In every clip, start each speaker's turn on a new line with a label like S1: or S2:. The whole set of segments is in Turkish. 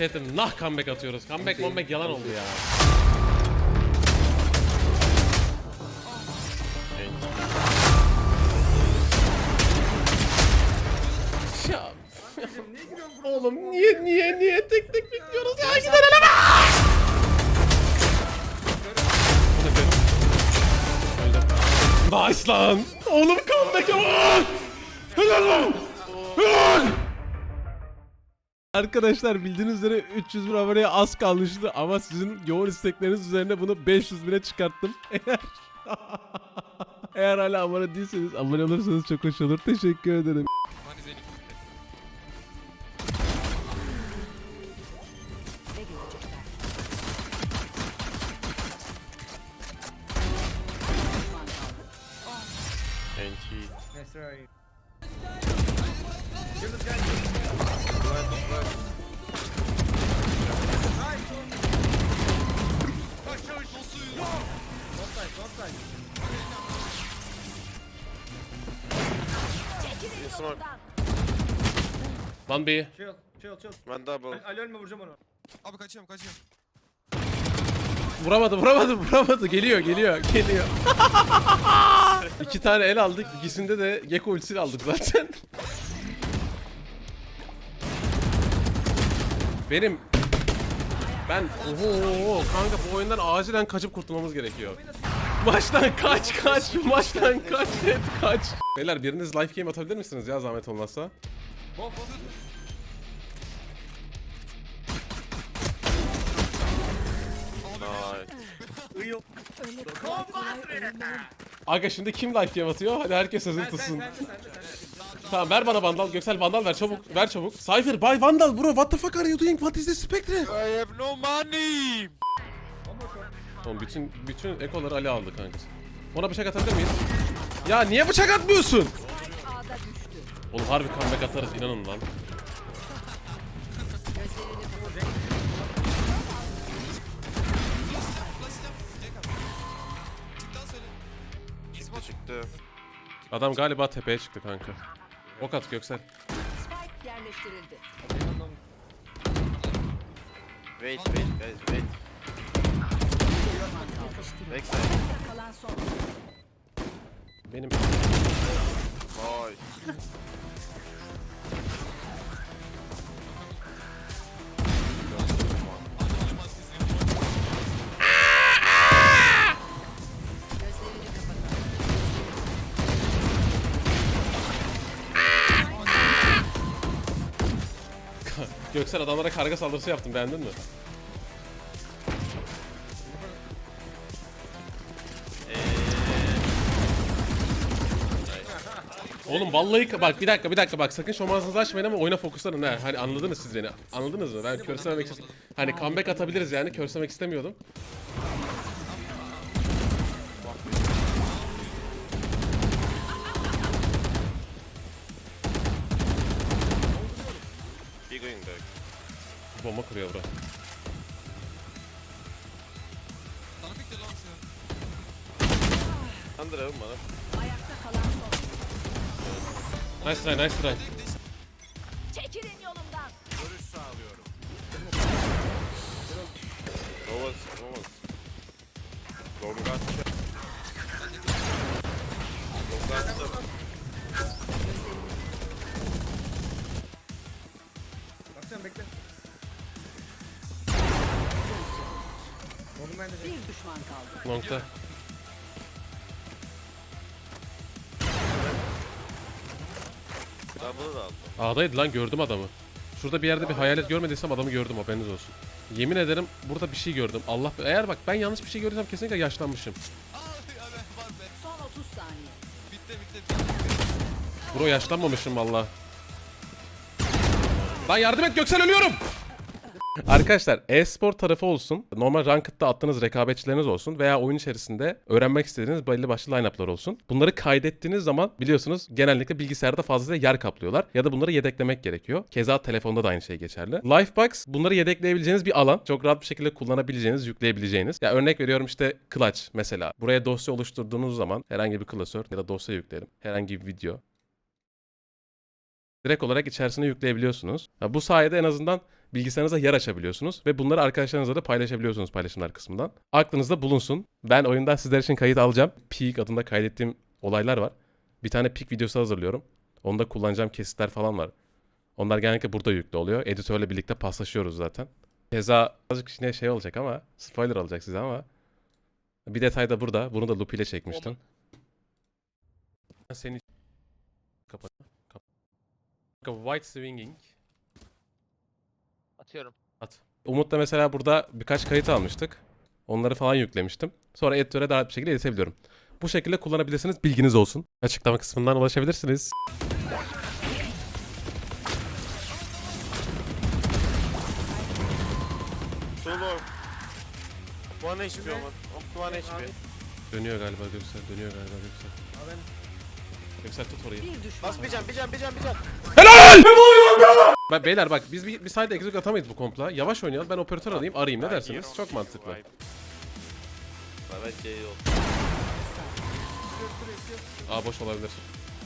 S1: Chat'im nah comeback atıyoruz. Comeback comeback yalan oldu ya. Ya. Oğlum niye niye niye tek tek bekliyoruz ya be? Öldüm. Nice lan. Oğlum comeback'e bak. Arkadaşlar bildiğiniz üzere 300 bin aboneye az kalmıştı ama sizin yoğun istekleriniz üzerine bunu 500 bine çıkarttım. Eğer eğer hala abone değilseniz abone olursanız çok hoş olur. Teşekkür ederim.
S2: Ne görecekler? Düşman kaldı.
S3: Nice try.
S1: Lan bir.
S3: Chill, chill, chill.
S4: One double.
S3: Ali ölme vuracağım onu.
S5: Abi kaçıyorum kaçıyorum.
S1: Vuramadı vuramadı vuramadı. Geliyor geliyor geliyor. İki tane el aldık. İkisinde de Gecko ultisi aldık zaten. Benim ben oho kanka bu oyundan acilen kaçıp kurtulmamız gerekiyor. Maçtan kaç kaç maçtan kaç net kaç. Beyler biriniz life game atabilir misiniz ya zahmet olmazsa?
S2: Ölmem.
S1: Aga şimdi kim life game atıyor? Hadi herkes
S3: sen.
S1: Tamam ver bana vandal. Göksel vandal ver çabuk. Ver çabuk. Cypher buy vandal bro. What the fuck are you doing? What is this Spectre?
S5: I have no money.
S1: Oğlum bütün bütün ekoları Ali aldı kanka. Ona bıçak atabilir miyiz? Ya niye bıçak atmıyorsun? Oğlum harbi comeback atarız inanın lan.
S4: Çıktı çıktı.
S1: Adam galiba tepeye çıktı kanka. Ok at Göksel.
S2: Spike yerleştirildi.
S4: Wait wait guys wait. Backside.
S2: Kalan son.
S1: Benim
S4: Nice.
S1: Göksel adamlara karga saldırısı yaptım beğendin mi? Oğlum vallahi bak bir dakika bir dakika bak sakın şomansınızı açmayın ama oyuna fokuslanın ha. Hani anladınız siz beni. Anladınız mı? Ben körsememek için hani comeback atabiliriz yani körsemek istemiyordum. Bomba kuruyor bura.
S5: Sana de lan sen.
S4: Heaven bana.
S2: Ayakta kalan son.
S1: Nice try nice try.
S2: Çekilin yolumdan.
S4: No one's no one's. Long gun
S3: ben de
S2: Bir düşman kaldı.
S1: Long'da.
S4: Double'ı da aldım.
S1: A'daydı lan gördüm adamı. Şurada bir yerde bir hayalet görmediysem adamı gördüm haberiniz olsun. Yemin ederim burada bir şey gördüm. Allah eğer bak ben yanlış bir şey gördüysem kesinlikle yaşlanmışım.
S2: Son 30 saniye.
S5: Bitti bitti bitti.
S1: Bro yaşlanmamışım valla. Lan yardım et Göksel ölüyorum. Arkadaşlar e-spor tarafı olsun, normal Ranked'da attığınız rekabetçileriniz olsun veya oyun içerisinde öğrenmek istediğiniz belli başlı line-up'lar olsun. Bunları kaydettiğiniz zaman biliyorsunuz genellikle bilgisayarda fazlasıyla yer kaplıyorlar ya da bunları yedeklemek gerekiyor. Keza telefonda da aynı şey geçerli. Lifebox bunları yedekleyebileceğiniz bir alan. Çok rahat bir şekilde kullanabileceğiniz, yükleyebileceğiniz. Ya örnek veriyorum işte Clutch mesela. Buraya dosya oluşturduğunuz zaman herhangi bir klasör ya da dosya yükleyelim. Herhangi bir video direkt olarak içerisine yükleyebiliyorsunuz. Ha, bu sayede en azından bilgisayarınıza yer açabiliyorsunuz ve bunları arkadaşlarınızla da paylaşabiliyorsunuz paylaşımlar kısmından. Aklınızda bulunsun. Ben oyundan sizler için kayıt alacağım. Peak adında kaydettiğim olaylar var. Bir tane Peak videosu hazırlıyorum. Onda kullanacağım kesitler falan var. Onlar genellikle burada yüklü oluyor. Editörle birlikte paslaşıyoruz zaten. Keza azıcık yine şey olacak ama spoiler olacak size ama bir detay da burada. Bunu da loop ile çekmiştim. Seni kapat. kapat. White swinging.
S6: Atıyorum.
S1: At. Umut'la mesela burada birkaç kayıt almıştık. Onları falan yüklemiştim. Sonra editöre daha bir şekilde editebiliyorum. Bu şekilde kullanabilirsiniz. Bilginiz olsun. Açıklama kısmından ulaşabilirsiniz.
S4: Solo. One HP ama. One HP.
S1: Dönüyor galiba Göksel. Dönüyor galiba Göksel. Göksel tut orayı.
S4: Bas bir can bir can bir can bir can.
S1: Bak, beyler bak biz bir, bir side execute atamayız bu kompla. Yavaş oynayalım. Ben operatör alayım arayayım ne dersiniz? Çok mantıklı.
S4: Evet oldu.
S1: Aa boş olabilir.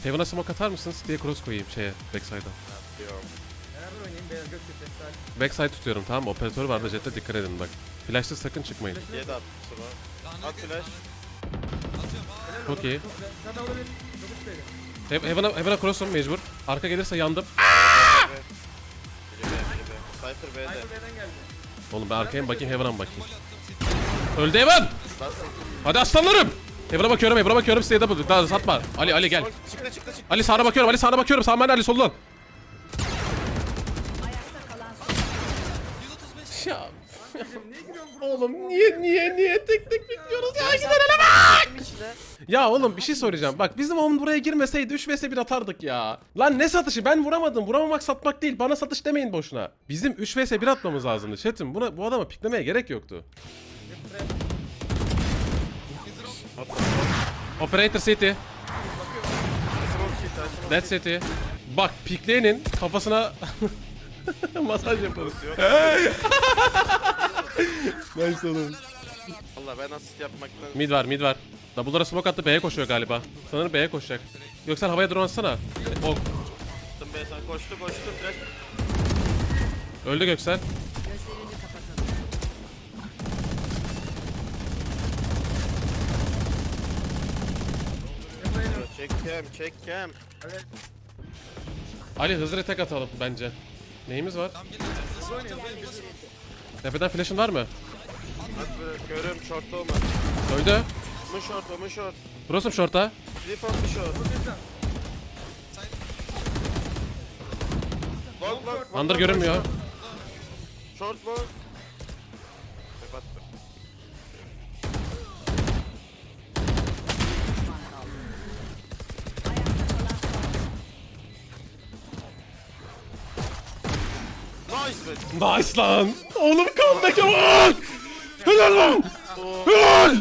S1: Heaven'a smoke atar mısın? City'ye cross koyayım şeye backside'a. Backside tutuyorum tamam mı? Operatör var da jette dikkat edin bak. Flash'ta sakın çıkmayın.
S4: Diye de.
S5: Lanet
S4: At flash.
S1: Çok iyi. He- Heaven'a, Heaven'a cross'um mecbur. Arka gelirse yandım.
S4: Biri B biri B. Cypher B'de.
S3: Cypher B'den geldi.
S1: Oğlum ben arkaya mı bakayım Heaven'a mı bakayım? Öldü Heaven! Hadi aslanlarım! Heaven'a bakıyorum Heaven'a bakıyorum size bulduk. Daha satma. Ali Ali gel.
S4: Çıktı çıktı çıktı.
S1: Ali sağına bakıyorum Ali sağına bakıyorum. Sağ Ali soldan.
S2: ayakta kalan son
S5: 135.
S1: Ya
S3: buraya?
S1: Oğlum niye niye niye tek tek bitmiyoruz ya gidelim bak. Ya oğlum bir şey soracağım. Bak bizim oğlum buraya girmeseydi 3 vs 1 atardık ya. Lan ne satışı ben vuramadım. Vuramamak satmak değil. Bana satış demeyin boşuna. Bizim 3 vs 1 atmamız lazımdı. Chat'im buna, bu adama piklemeye gerek yoktu. Operator City. Dead City. Bak pikleyenin kafasına masaj yaparız. nice oğlum.
S4: Valla ben asist yapmaktan.
S1: Mid var mid var. Double'lara smoke attı B'ye koşuyor galiba. Sanırım B'ye koşacak. Göksel havaya drone atsana. O
S4: Attım B sen koştu koştu flash.
S1: öldü Göksel.
S4: Çekkem çekkem.
S1: Ali hızlı tek atalım bence. Neyimiz var?
S5: Tamam gelin. Hızlı oynayalım.
S1: Tepeden flash'ın var mı?
S4: At böyle görüyorum short'ta olma.
S1: Öldü.
S4: Mu short mu short.
S1: Burası mı short'a?
S4: Default bir short. Long long. long,
S1: Under görünmüyor.
S4: Short, short long. Nice be.
S1: Nice lan. Oğlum comeback'e bak. Helal lan. Helal.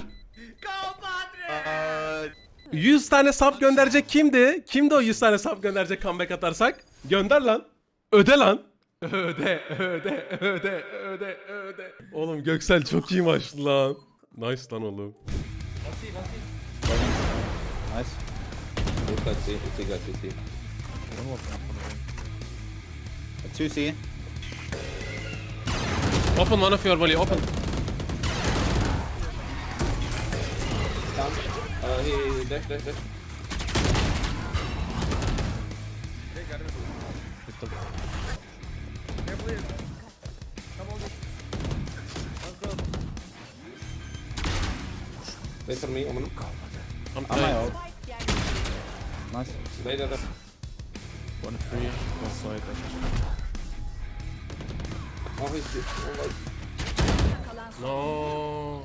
S4: Ay,
S1: 100 tane sub gönderecek kimdi? Kimdi o 100 tane sub gönderecek comeback atarsak? Gönder lan. Öde lan. Öde, öde, öde, öde, öde. Oğlum Göksel çok iyi maçtı lan. Nice lan oğlum.
S3: Basayım basayım.
S7: Nice. Look at C, C got CT. Two C.
S1: Open one of your volley, open.
S7: Down. Uh, he, he dash, dash, dash.
S3: Direkt yardım et.
S1: Gittim.
S3: Careful here. Come on. Let's go.
S7: Wait for me, Omen.
S1: I'm
S7: Am I
S1: trying.
S7: out?
S2: Spike yerleştirildi.
S7: Nice. Wait, there, there.
S1: One free, one side.
S7: Oh, he's oh, my.
S2: Kalan son
S1: No.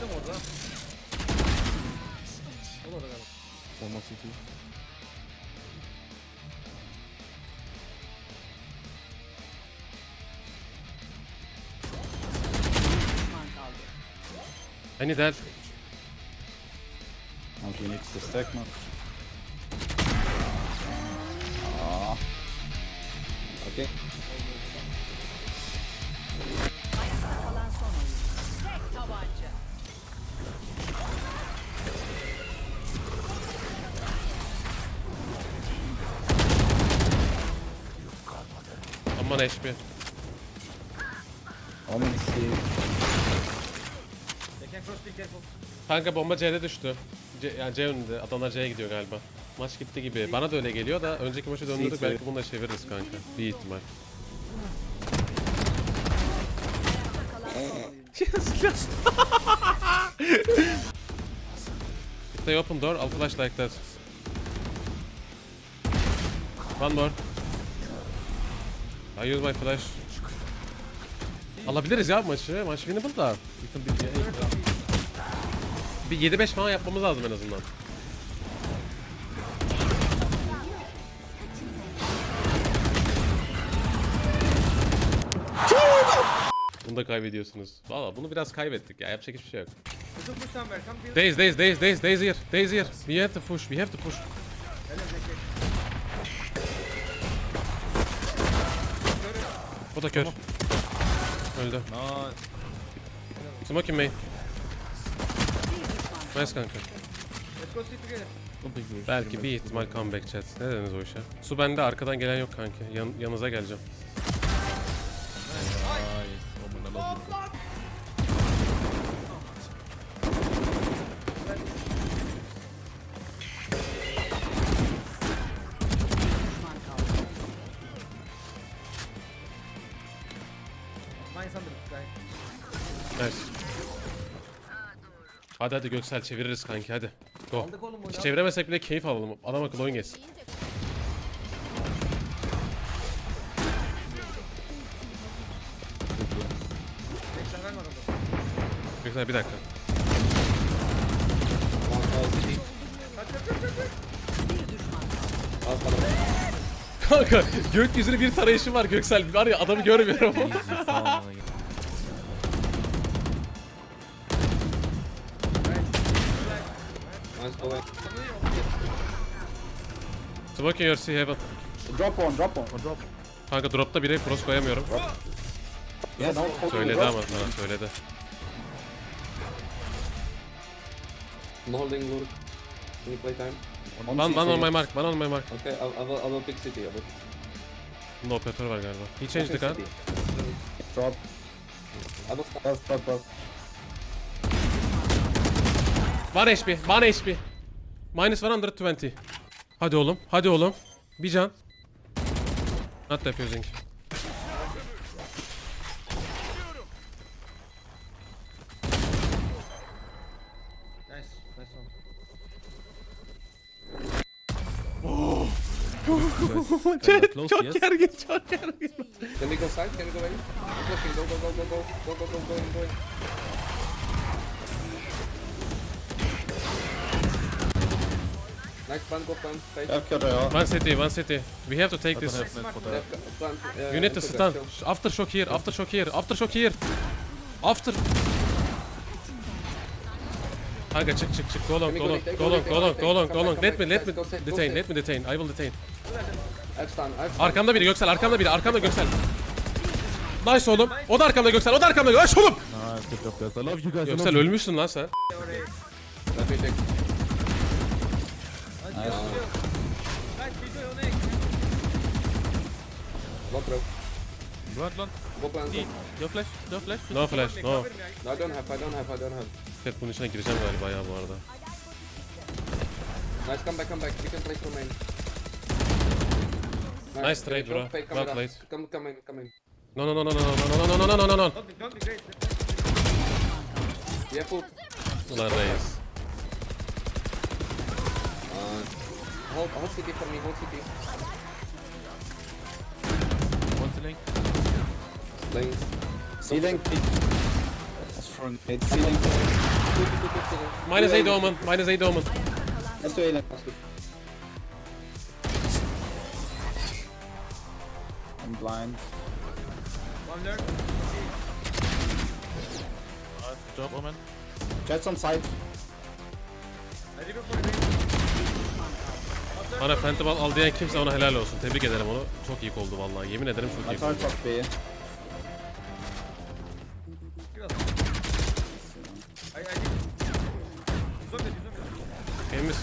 S3: Gittim orada. O da orada galiba.
S1: I need help.
S7: And he needs the stack
S2: map. Ah. Okay.
S1: Aman HP.
S3: Aman save careful.
S1: Kanka bomba C'de düştü. C, yani C önünde. Adamlar C'ye gidiyor galiba. Maç gitti gibi. Bana da öyle geliyor da önceki maçı döndürdük.
S7: C2.
S1: Belki bunu da çeviririz kanka. Bir ihtimal. If they open door, I'll flash like that. One more. I use my flash. Alabiliriz ya maçı. Maç winnable da. Bir, bir 7-5 falan yapmamız lazım en azından. Bunu da kaybediyorsunuz. Valla bunu biraz kaybettik ya. Yapacak hiçbir şey yok. Days, days, days, days, days here. Days here. We have to push. We have to push. O da kör. Öldü.
S3: Nice.
S1: Smoking main. Nice kanka.
S3: Let's go sit together.
S1: Belki bir ihtimal comeback chat. Ne dediniz o işe? Su bende arkadan gelen yok kanki. Yan, yanınıza geleceğim.
S3: Mine's
S1: Hadi hadi Göksel çeviririz kanki hadi. Go.
S3: Aldık oğlum.
S1: Hiç çeviremesek bile keyif alalım. Adam akıllı oyun
S3: verme adamı.
S1: Göksel bir dakika.
S3: Kaç kaç kaç kaç.
S1: Kanka gökyüzünü bir tarayışı var Göksel. Var ya adamı görmüyorum. Smoking your sea heaven.
S7: Drop one, drop one. drop.
S1: Kanka dropta bire cross koyamıyorum.
S7: Hold
S1: Söyledi ama bana söyledi.
S7: I'm holding Lurk. Can you play time?
S1: One, one on my mark, one on my mark.
S7: Okay, I, I, will, I will pick city. I will pick
S1: Bunda operatör var galiba. He changed the gun.
S7: city. Drop. I will stop. Stop, stop,
S1: 1 HP, 1 HP. Minus 120. Hadi oğlum, hadi oğlum. Bir can. Not defusing.
S3: Nice. Nice one.
S1: çok gergin, çok gergin.
S7: Can we go side? Can we go in? I'm pushing. Go, go, go, go, go. Go, go, go, go go. Nice plant, go.
S1: One city, one city. We have to take this.
S7: Left, plant. Uh,
S1: You need to stun.
S7: the kill.
S1: After shock here, after shock here, after shock here. After. Kanka çık çık çık. Go long, go long, go long, go long, go long, go long. Let me, let me detain, let me detain. I will detain. Arkamda biri Göksel, arkamda biri, arkamda Göksel. Nice oğlum. O da arkamda Göksel, o da arkamda. Nice oğlum. Göksel ölmüşsün lan sen.
S7: Let me take.
S3: Hadi nice. Guys, we go on egg.
S7: Lock rope.
S5: Run, run.
S7: Go plant. Go.
S5: No flash, no flash.
S1: No flash, no.
S3: Cover me. I-
S7: No, I don't have, I don't have, I don't have.
S1: Evet bunun içine gireceğim galiba ya bu arada.
S7: Nice, come back, come back. You can play for main.
S1: Nice trade, bro.
S7: Drop fake, come
S1: Well
S7: in,
S1: played.
S7: Come, come in, come in.
S1: No no no no no no no no no no no no no.
S3: Don't be, don't be great.
S7: Yeah, full.
S1: Ulan reis.
S7: god. Hold, hold CP for me, hold CP.
S5: What's the
S7: link?
S6: Link. C-Link. That's from mid.
S7: C-Link.
S1: Minus A Doman, minus A Doman.
S6: Let's do A-Link. I'm blind.
S3: One there.
S5: Uh, Jump, woman.
S6: Jet's on site.
S3: I think I'm
S1: Bana Phantom al, al diyen kimse ona helal olsun. Tebrik ederim onu. Çok iyi oldu vallahi. Yemin ederim çok iyi
S6: tried
S1: oldu.
S3: Biraz. Ay.
S1: Temiz.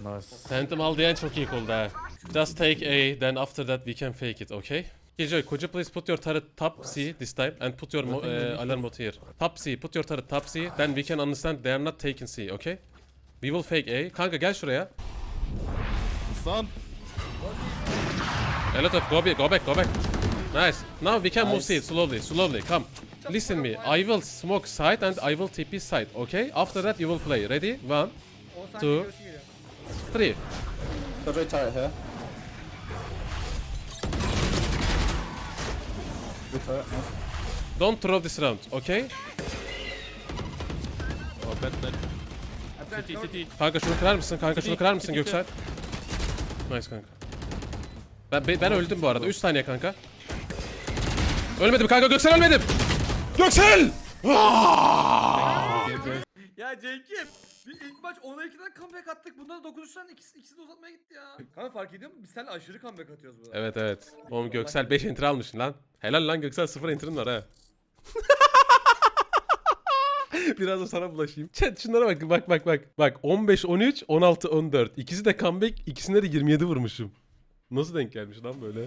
S5: Nice.
S1: Phantom al diyen çok iyi oldu ha. Just take A, then after that we can fake it, okay? Killjoy, could you please put your turret top C this time and put your mo- uh, alarm bot here? Top C, put your turret top C, then we can understand they are not taking C, okay? We will fake A. Kanka gel şuraya.
S5: Son.
S1: A lot of go back, go back, go back. Nice. Now we can move
S6: Nice.
S1: C slowly, slowly. Come. Listen me. I will smoke side and I will TP side, okay? After that you will play. Ready? One,
S3: 10 saniye
S1: Two. three.
S6: Turret here.
S1: Don't throw this round, okay?
S5: Oh, bad, bad. City.
S1: Kanka şunu kırar mısın? Kanka şunu kırar mısın Göksel? Nice kanka. Ben, ben, ben öldüm bu arada. 3 saniye kanka. Ölmedim kanka Göksel ölmedim. Göksel!
S3: Ya Cenk'im. Biz ilk maç 10'a 2'den comeback attık. Bunda da 9'dan ikisi, ikisi de uzatmaya gitti ya. Kanka fark ediyor musun? Biz seninle aşırı comeback atıyoruz burada.
S1: Evet evet. Oğlum Göksel 5 enter almışsın lan. Helal lan Göksel 0 enter'ın var ha. Biraz da sana bulaşayım. Chat şunlara bak bak bak bak. Bak 15 13 16 14. İkisi de comeback, ikisine de 27 vurmuşum. Nasıl denk gelmiş lan böyle?